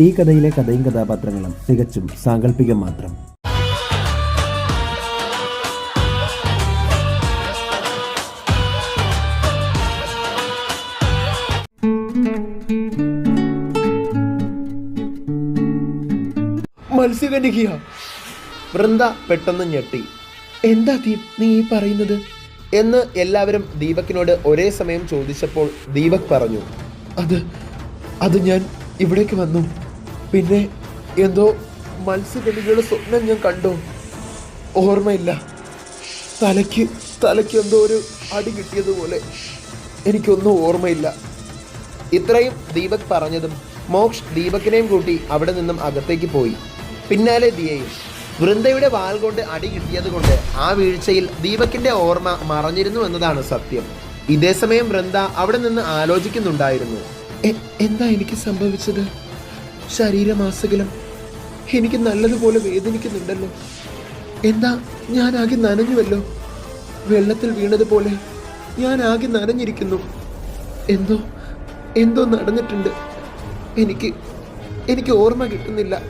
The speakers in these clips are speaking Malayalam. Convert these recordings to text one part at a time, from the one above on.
ഈ കഥയിലെ കഥയും കഥാപാത്രങ്ങളും തികച്ചും സാങ്കല്പികം മാത്രം. മത്സ്യകന്യകയ വൃന്ദ പെട്ടെന്ന് ഞെട്ടി. എന്താ ദീപ് നീ ഈ പറയുന്നത്? എന്ന് എല്ലാവരും ദീപക്കിനോട് ഒരേ സമയം ചോദിച്ചപ്പോൾ ദീപക് പറഞ്ഞു അത് അത് ഞാൻ ഇവിടേക്ക് വന്നു. പിന്നെ എന്തോ മത്സ്യബലികളുടെ സ്വപ്നം ഞാൻ കണ്ടു. ഓർമ്മയില്ല. തലയ്ക്ക് തലയ്ക്ക് എന്തോ ഒരു അടി കിട്ടിയതുപോലെ എനിക്കൊന്നും ഓർമ്മയില്ല. ഇത്രയും ദീപക് പറഞ്ഞതും മോക്ഷ് ദീപക്കിനെയും കൂട്ടി അവിടെ നിന്നും അകത്തേക്ക് പോയി. പിന്നാലെ ദിയയും വൃന്ദയുടെ വാൽ കൊണ്ട് അടി കിട്ടിയത് കൊണ്ട് ആ വീഴ്ചയിൽ ദീപക്കിന്റെ ഓർമ്മ മറഞ്ഞിരുന്നു എന്നതാണ് സത്യം. ഇതേസമയം വൃന്ദ അവിടെ നിന്ന് ആലോചിക്കുന്നുണ്ടായിരുന്നു. എന്താ എനിക്ക് സംഭവിച്ചത്? ശരീരമാസകലം എനിക്ക് നല്ലതുപോലെ വേദനിക്കുന്നുണ്ടല്ലോ. എന്താ ഞാൻ ആകെ നനഞ്ഞുവല്ലോ? വെള്ളത്തിൽ വീണതുപോലെ ഞാൻ ആകെ നനഞ്ഞിരിക്കുന്നു. എന്തോ എന്തോ നടന്നിട്ടുണ്ട്. എനിക്ക് എനിക്ക് ഓർമ്മ കിട്ടുന്നില്ല.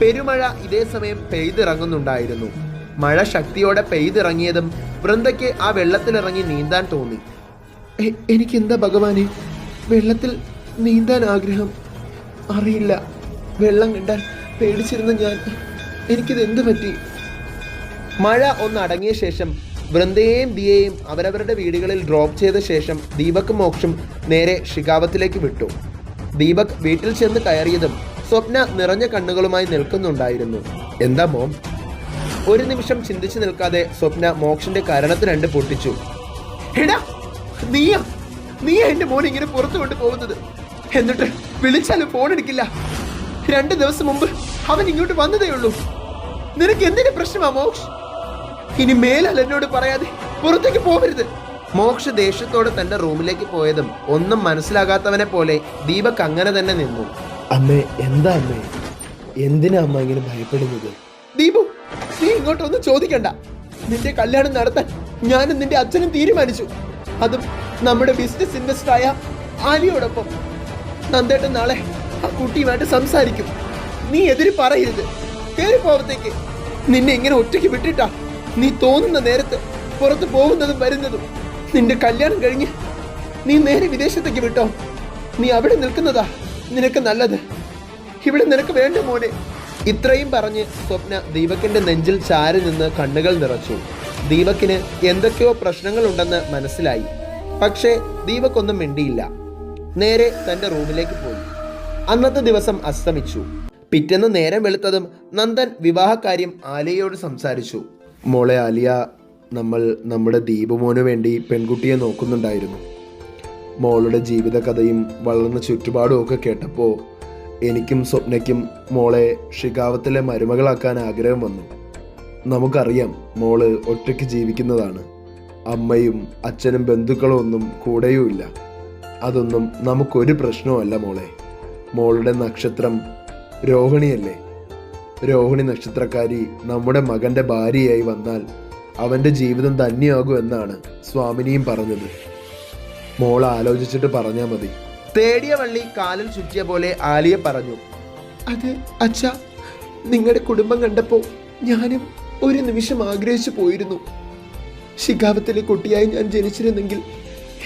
പെരുമഴ ഇതേ സമയം പെയ്തിറങ്ങുന്നുണ്ടായിരുന്നു. മഴ ശക്തിയോടെ പെയ്തിറങ്ങിയതും വൃന്ദയ്ക്ക് ആ വെള്ളത്തിലിറങ്ങി നീന്താൻ തോന്നി. "എ- എനിക്കെന്താ ഭഗവാനെ? വെള്ളത്തിൽ നീന്താൻ ആഗ്രഹം. അറിയില്ല. വെള്ളം കിട്ടാൻ പേടിച്ചിരുന്ന ഞാൻ. എനിക്കിത് എന്ത് പറ്റി? മഴ ഒന്ന് അടങ്ങിയ ശേഷം വൃന്ദയെയും ദിയെയും അവരവരുടെ വീടുകളിൽ ഡ്രോപ്പ് ചെയ്ത ശേഷം ദീപക് മോക്ഷം നേരെ ഷികാവത്തിലേക്ക് വിട്ടു. ദീപക് വീട്ടിൽ ചെന്ന് കയറിയതും സ്വപ്ന നിറഞ്ഞ കണ്ണുകളുമായി നിൽക്കുന്നുണ്ടായിരുന്നു. എന്താ മോം? ഒരു നിമിഷം ചിന്തിച്ചു നിൽക്കാതെ സ്വപ്ന മോക്ഷന്റെ കരണത്ത് രണ്ട് പൊട്ടിച്ചു. എടാ നീയാ? നീയാ എന്റെ മോൻ ഇങ്ങനെ പുറത്തു കൊണ്ട് പോകുന്നത്. എന്നിട്ട് വിളിച്ചാലും ഫോൺ എടുക്കില്ല. രണ്ട് ദിവസം മുമ്പ് അവൻ ഇങ്ങോട്ട് വന്നതേ ഉള്ളൂ. നിനക്ക് എന്തിനു പ്രശ്നമാ മോക്ഷ്? ഇനി മേലാൽ എന്നോട് പറയാതെ പുറത്തേക്ക് പോകരുത് മോക്ഷ ദേഷ്യത്തോടെ തന്റെ റൂമിലേക്ക് പോയതും ഒന്നും മനസ്സിലാകാത്തവനെ പോലെ ദീപക് അങ്ങനെ തന്നെ നിന്നു. അമ്മേ എന്താ അമ്മേ? എന്തിനാ അമ്മ ഇങ്ങനെ ഭയപ്പെടുന്നത്? ദീപു നീ ഇങ്ങോട്ടൊന്നും ചോദിക്കണ്ട. നിന്റെ കല്യാണം നടത്താൻ ഞാനും നിന്റെ അച്ഛനും തീരുമാനിച്ചു. അതും നമ്മുടെ ബിസിനസ് ഇൻവെസ്റ്റർ ആയ ആലിയോടൊപ്പം. നന്ദേട്ടൻ നാളെ ആ കുട്ടിയുമായിട്ട് സംസാരിക്കും. നീ എതിര് പറയരുത്. കയറി പോകത്തേക്ക് നിന്നെ ഇങ്ങനെ ഒറ്റയ്ക്ക് വിട്ടിട്ടാ നീ തോന്നുന്ന നേരത്ത് പുറത്ത് പോകുന്നതും വരുന്നതും. നിന്റെ കല്യാണം കഴിഞ്ഞ് നീ നേരെ വിദേശത്തേക്ക് വിട്ടോ. നീ അവിടെ നിൽക്കുന്നതാ നിനക്ക് നല്ലത്. ഇവിടെ നിനക്ക് വേണ്ട മോനെ. ഇത്രയും പറഞ്ഞ് സ്വപ്ന ദീപക്കിന്റെ നെഞ്ചിൽ ചാരി നിന്ന് കണ്ണുകൾ നിറച്ചു. ദീപക്കിന് എന്തൊക്കെയോ പ്രശ്നങ്ങളുണ്ടെന്ന് മനസ്സിലായി. പക്ഷേ ദീപക്കൊന്നും മിണ്ടിയില്ല. നേരെ തന്റെ റൂമിലേക്ക് പോയി. അന്നത്തെ ദിവസം അസ്തമിച്ചു. പിറ്റേന്ന് നേരം വെളുത്തതും നന്ദൻ വിവാഹകാര്യം ആലിയയോട് സംസാരിച്ചു. മോളെ ആലിയ നമ്മൾ നമ്മുടെ ദീപമോനു വേണ്ടി പെൺകുട്ടിയെ നോക്കുന്നുണ്ടായിരുന്നു. മോളുടെ ജീവിതകഥയും വളർന്ന ചുറ്റുപാടും ഒക്കെ കേട്ടപ്പോൾ എനിക്കും സ്വപ്നയ്ക്കും മോളെ ഷികാവത്തിലെ മരുമകളാക്കാൻ ആഗ്രഹം വന്നു. നമുക്കറിയാം മോൾ ഒറ്റയ്ക്ക് ജീവിക്കുന്നതാണ്. അമ്മയും അച്ഛനും ബന്ധുക്കളും ഒന്നും കൂടെയുമില്ല. അതൊന്നും നമുക്കൊരു പ്രശ്നവുമല്ല മോളെ. മോളുടെ നക്ഷത്രം രോഹിണിയല്ലേ? രോഹിണി നക്ഷത്രക്കാരി നമ്മുടെ മകന്റെ ഭാര്യയായി വന്നാൽ അവന്റെ ജീവിതം തന്നെയാകും എന്നാണ് സ്വാമിനിയും പറഞ്ഞത്. മോൾ ആലോചിച്ചിട്ട് പറഞ്ഞാൽ മതി. തേടിയ വള്ളി കാലിൽ ചുറ്റിയ പോലെ ആലിയെ പറഞ്ഞു. അത് അച്ഛ നിങ്ങളുടെ കുടുംബം കണ്ടപ്പോൾ ഞാനും ഒരു നിമിഷം ആഗ്രഹിച്ചു പോയിരുന്നു. ശിഖാവത്തിലെ കുട്ടിയായി ഞാൻ ജനിച്ചിരുന്നെങ്കിൽ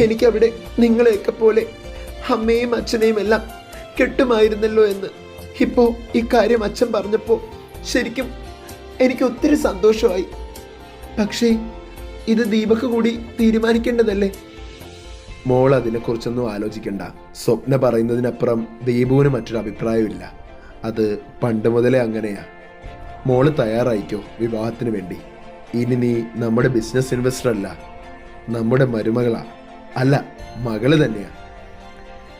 എനിക്കവിടെ നിങ്ങളെയൊക്കെ പോലെ അമ്മയും അച്ഛനെയും എല്ലാം കെട്ടുമായിരുന്നല്ലോ എന്ന്. ഇപ്പോ ഇക്കാര്യം അച്ഛൻ പറഞ്ഞപ്പോൾ ശരിക്കും എനിക്ക് ഒത്തിരി സന്തോഷമായി. പക്ഷേ ഇത് ദീപക് കൂടി തീരുമാനിക്കേണ്ടതല്ലേ? മോൾ അതിനെക്കുറിച്ചൊന്നും ആലോചിക്കണ്ട. സ്വപ്ന പറയുന്നതിനപ്പുറം ദീപുവിന് മറ്റൊരു അഭിപ്രായമില്ല അത് പണ്ട് മുതലേ അങ്ങനെയാ. മോൾ തയ്യാറായിക്കോ വിവാഹത്തിന് വേണ്ടി? ഇനി നീ നമ്മുടെ ബിസിനസ് ഇൻവെസ്റ്റർ അല്ല. നമ്മുടെ മരുമകളാ. അല്ല മകൾ തന്നെയാ.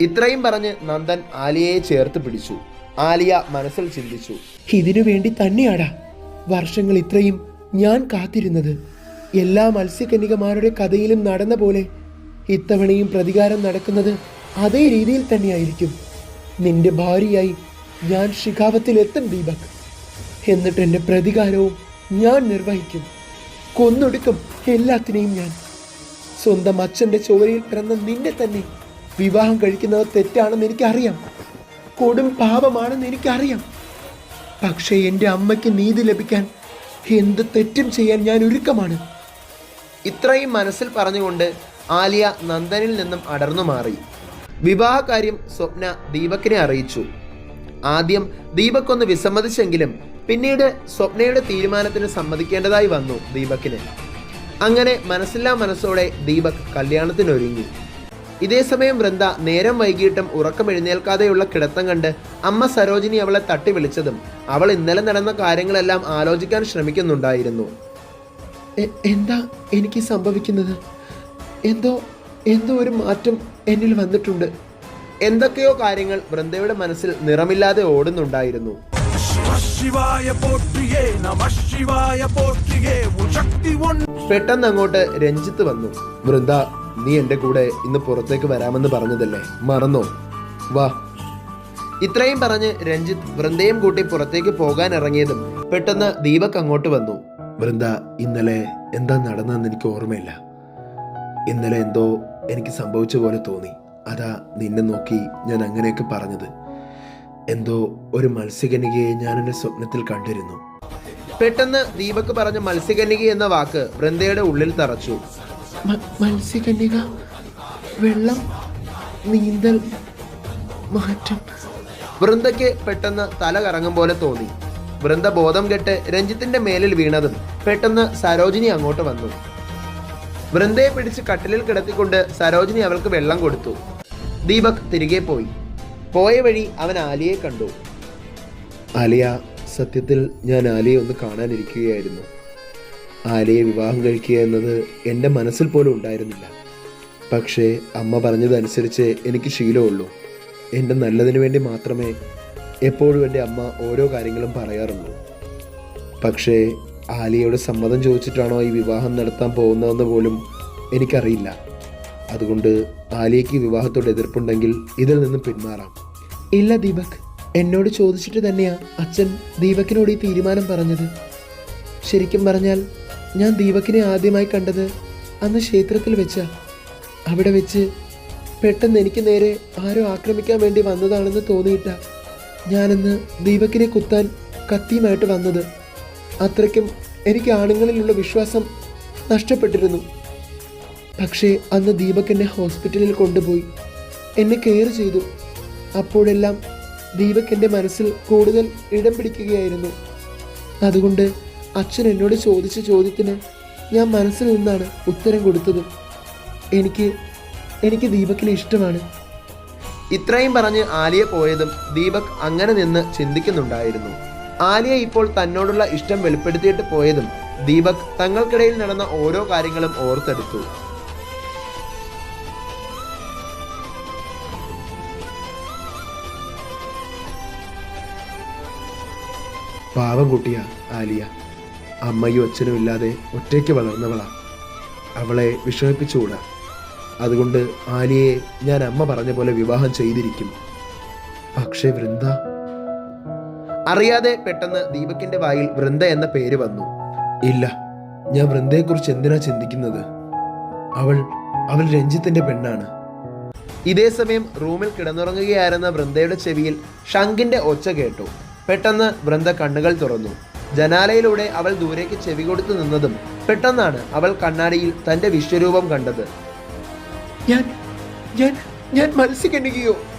ഇത്രയും പറഞ്ഞ് നന്ദൻ ആലിയയെ ചേർത്ത് പിടിച്ചു. ആലിയ മനസ്സിൽ ചിന്തിച്ചു ഇതിനു വേണ്ടി തന്നെയാടാ വർഷങ്ങൾ ഇത്രയും ഞാൻ കാത്തിരുന്നത്. എല്ലാ മത്സ്യകന്യകമാരുടെ കഥയിലും നടന്ന പോലെ ഇത്തവണയും പ്രതികാരം നടക്കുന്നത് അതേ രീതിയിൽ തന്നെയായിരിക്കും. നിന്റെ ഭാര്യയായി ഞാൻ ശിഖാവത്തിലെത്തും ദീപക്. എന്നിട്ട് എന്റെ പ്രതികാരവും ഞാൻ നിർവഹിക്കും. കൊന്നൊടുക്കും എല്ലാത്തിനെയും ഞാൻ. സ്വന്തം അച്ഛന്റെ ചോരയിൽ പിറന്ന നിന്നെ തന്നെ വിവാഹം കഴിക്കുന്നത് തെറ്റാണെന്ന് എനിക്കറിയാം. കൊടും പാപമാണെന്ന് എനിക്കറിയാം. പക്ഷേ എന്റെ അമ്മയ്ക്ക് നീതി ലഭിക്കാൻ എന്ത് തെറ്റും ചെയ്യാൻ ഞാൻ ഒരുക്കമാണ്. ഇത്രയും മനസ്സിൽ പറഞ്ഞുകൊണ്ട് ആലിയ നന്ദനിൽ നിന്നും അടർന്നു മാറി. വിവാഹകാര്യം സ്വപ്ന ദീപക്കിനെ അറിയിച്ചു. ആദ്യം ദീപക് ഒന്ന് വിസമ്മതിച്ചെങ്കിലും പിന്നീട് സ്വപ്നയുടെ തീരുമാനത്തിന് സമ്മതിക്കേണ്ടതായി വന്നു ദീപക്കിന്. അങ്ങനെ മനസ്സില്ലാ മനസ്സോടെ ദീപക് കല്യാണത്തിനൊരുങ്ങി. ഇതേസമയം വൃന്ദ നേരം വൈകിട്ടും ഉറക്കം എഴുന്നേൽക്കാതെയുള്ള കിടത്തം കണ്ട് അമ്മ സരോജിനി അവളെ തട്ടി വിളിച്ചതും അവൾ ഇന്നലെ നടന്ന കാര്യങ്ങളെല്ലാം ആലോചിക്കാൻ ശ്രമിക്കുന്നുണ്ടായിരുന്നു. എന്താ എനിക്ക് സംഭവിക്കുന്നത്? എന്തോ എന്തോ ഒരു മാറ്റം എന്നിൽ വന്നിട്ടുണ്ട്. എന്തൊക്കെയോ കാര്യങ്ങൾ വൃന്ദയുടെ മനസ്സിൽ നിറമില്ലാതെ ഓടുന്നുണ്ടായിരുന്നു. ശിവായ പോറ്റിയേ നമ ശിവായ പോറ്റിയേ ശക്തി പെട്ടെന്ന് അങ്ങോട്ട് രഞ്ജിത്ത് വന്നു. വൃന്ദ നീ എന്റെ കൂടെ ഇന്ന് പുറത്തേക്ക് വരാമെന്ന് പറഞ്ഞതല്ലേ? മറന്നോ? വാ. ഇത്രയും പറഞ്ഞ് രഞ്ജിത്ത് വൃന്ദയും കൂട്ടി പുറത്തേക്ക് പോകാൻ ഇറങ്ങിയതും പെട്ടെന്ന് ദീപക് അങ്ങോട്ട് വന്നു. വൃന്ദ ഇന്നലെ എന്താ നടന്നതെന്ന് എനിക്ക് ഓർമ്മയില്ല. ഇന്നലെ എന്തോ എനിക്ക് സംഭവിച്ച പോലെ തോന്നി. അതാ നിന്നെ നോക്കി ഞാൻ അങ്ങനെയൊക്കെ പറഞ്ഞത്. എന്തോ ഒരു മത്സ്യകന്യകയെ ഞാൻ എന്റെ സ്വപ്നത്തിൽ കണ്ടിരുന്നു. പെട്ടെന്ന് ദീപക് പറഞ്ഞ മത്സ്യകന്യക എന്ന വാക്ക് വൃന്ദയുടെ ഉള്ളിൽ തറച്ചു മത്സ്യകന്യക വെള്ളം നീന്തൽ മാറ്റം. വൃന്ദയ്ക്ക് പെട്ടെന്ന് തല കറങ്ങും പോലെ തോന്നി. വൃന്ദ ബോധം കെട്ട് രഞ്ജിത്തിന്റെ മേലിൽ വീണതും പെട്ടെന്ന് സരോജിനി അങ്ങോട്ട് വന്നു. വൃന്ദയെ പിടിച്ച് കട്ടിലിൽ കിടത്തിക്കൊണ്ട് സരോജിനി അവൾക്ക് വെള്ളം കൊടുത്തു. ദീപക് തിരികെ പോയി. പോയ വഴി അവൻ ആലിയെ കണ്ടു. ആലിയ സത്യത്തിൽ ഞാൻ ആലിയെ ഒന്ന് കാണാനിരിക്കുകയായിരുന്നു. ആലിയെ വിവാഹം കഴിക്കുക എന്നത് എന്റെ മനസ്സിൽ പോലും ഉണ്ടായിരുന്നില്ല. പക്ഷേ അമ്മ പറഞ്ഞതനുസരിച്ച് എനിക്ക് ശീലമുള്ളൂ. എന്റെ നല്ലതിനു വേണ്ടി മാത്രമേ എപ്പോഴും എന്റെ അമ്മ ഓരോ കാര്യങ്ങളും പറയാറുള്ളൂ. പക്ഷേ ആലിയയുടെ സമ്മതം ചോദിച്ചിട്ടാണോ ഈ വിവാഹം നടത്താൻ പോകുന്നതെന്ന് പോലും എനിക്കറിയില്ല. അതുകൊണ്ട് ആലിയയ്ക്ക് വിവാഹത്തോട് എതിർപ്പുണ്ടെങ്കിൽ ഇതിൽ നിന്നും പിന്മാറാം. ഇല്ല ദീപക് എന്നോട് ചോദിച്ചിട്ട് തന്നെയാ അച്ഛൻ ദീപക്കിനോട് ഈ തീരുമാനം പറഞ്ഞത്. ശരിക്കും പറഞ്ഞാൽ ഞാൻ ദീപക്കിനെ ആദ്യമായി കണ്ടത് അന്ന് ക്ഷേത്രത്തിൽ വെച്ചാ. അവിടെ വെച്ച് പെട്ടെന്ന് എനിക്ക് നേരെ ആരോ ആക്രമിക്കാൻ വേണ്ടി വന്നതാണെന്ന് തോന്നിയിട്ടാ ഞാനന്ന് ദീപക്കിനെ കുത്താൻ കത്തിയുമായിട്ട് വന്നത്. അത്രയ്ക്കും എനിക്ക് ആണുങ്ങളിലുള്ള വിശ്വാസം നഷ്ടപ്പെട്ടിരുന്നു. പക്ഷേ അന്ന് ദീപക് എന്നെ ഹോസ്പിറ്റലിൽ കൊണ്ടുപോയി. എന്നെ കെയർ ചെയ്തു. അപ്പോഴെല്ലാം ദീപക് എന്റെ മനസ്സിൽ കൂടുതൽ ഇടം പിടിക്കുകയായിരുന്നു. അതുകൊണ്ട് അച്ഛൻ എന്നോട് ചോദിച്ച ചോദ്യത്തിന് ഞാൻ മനസ്സിൽ നിന്നാണ് ഉത്തരം കൊടുത്തത്. എനിക്ക് എനിക്ക് ദീപക്കിനെ ഇഷ്ടമാണ്. ഇത്രയും പറഞ്ഞ് ആലിയ പോയതും ദീപക് അങ്ങനെ നിന്ന് ചിന്തിക്കുന്നുണ്ടായിരുന്നു. ആലിയ ഇപ്പോൾ തന്നോടുള്ള ഇഷ്ടം വെളിപ്പെടുത്തിയിട്ട് പോയതും ദീപക് തങ്ങൾക്കിടയിൽ നടന്ന ഓരോ കാര്യങ്ങളും ഓർത്തെടുത്തു. പാവം കുട്ടിയാ ആലിയ. അമ്മയും അച്ഛനും ഇല്ലാതെ ഒറ്റയ്ക്ക് വളർന്നവളാ. അവളെ വിഷമിപ്പിച്ചുകൂടാ. അതുകൊണ്ട് ആലിയെ ഞാൻ അമ്മ പറഞ്ഞ പോലെ വിവാഹം ചെയ്തിരിക്കും. പക്ഷേ വൃന്ദ. അറിയാതെ പെട്ടെന്ന് ദീപകിന്റെ വായിൽ വൃന്ദ എന്ന പേര് വന്നു. ഇല്ല ഞാൻ വൃന്ദയെക്കുറിച്ച് എന്തിനാ ചിന്തിക്കുന്നത്? അവൾ അവൾ രഞ്ജിത്തിന്റെ പെണ്ണാണ്. ഇതേ സമയം റൂമിൽ കിടന്നുറങ്ങുകയായിരുന്ന വൃന്ദയുടെ ചെവിയിൽ ഷങ്കിന്റെ ഒച്ച കേട്ടു. പെട്ടെന്ന് വൃന്ദ കണ്ണുകൾ തുറന്നു. ജനാലയിലൂടെ അവൾ ദൂരേക്ക് ചെവി കൊടുത്തു നിന്നതും പെട്ടെന്നാണ് അവൾ കണ്ണാടിയിൽ തന്റെ വിശ്വരൂപം കണ്ടത്. ഞാൻ ഞാൻ ഞാൻ മത്സ്യകന്യകയോ ും